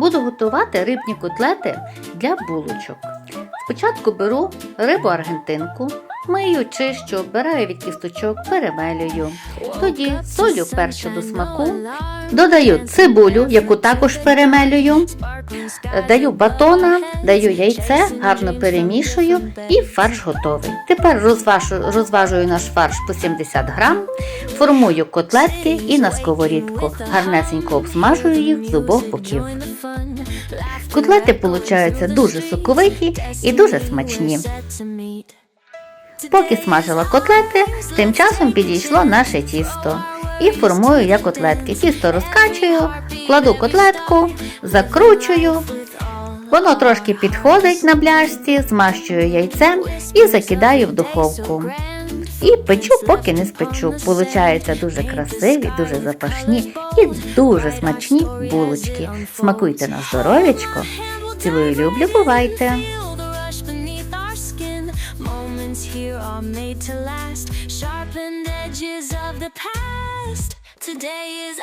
Буду готувати рибні котлети для булочок. Спочатку беру рибу аргентинку, мию, чищу, оббираю від кісточок, перемелюю. Тоді солю першу до смаку, додаю цибулю, яку також перемелюю, даю батона, даю яйце, гарно перемішую і фарш готовий. Тепер розважу, розважую наш фарш по 70 грам, формую котлетки і на сковорідку. Гарнесенько обсмажую їх з обох боків. Котлети получаються дуже соковиті і дуже смачні. Поки смажила котлети, тим часом підійшло наше тісто. І формую я котлетки. Тісто розкачую, кладу котлетку, закручую. Воно трошки підходить на бляшці, змащую яйцем і закидаю в духовку. І печу, поки не спечу. Получаються дуже красиві, дуже запашні і дуже смачні булочки. Смакуйте на здоров'ячко. Цілую люблю, бувайте! Moments here are made to last. Sharpened edges of the past. Today is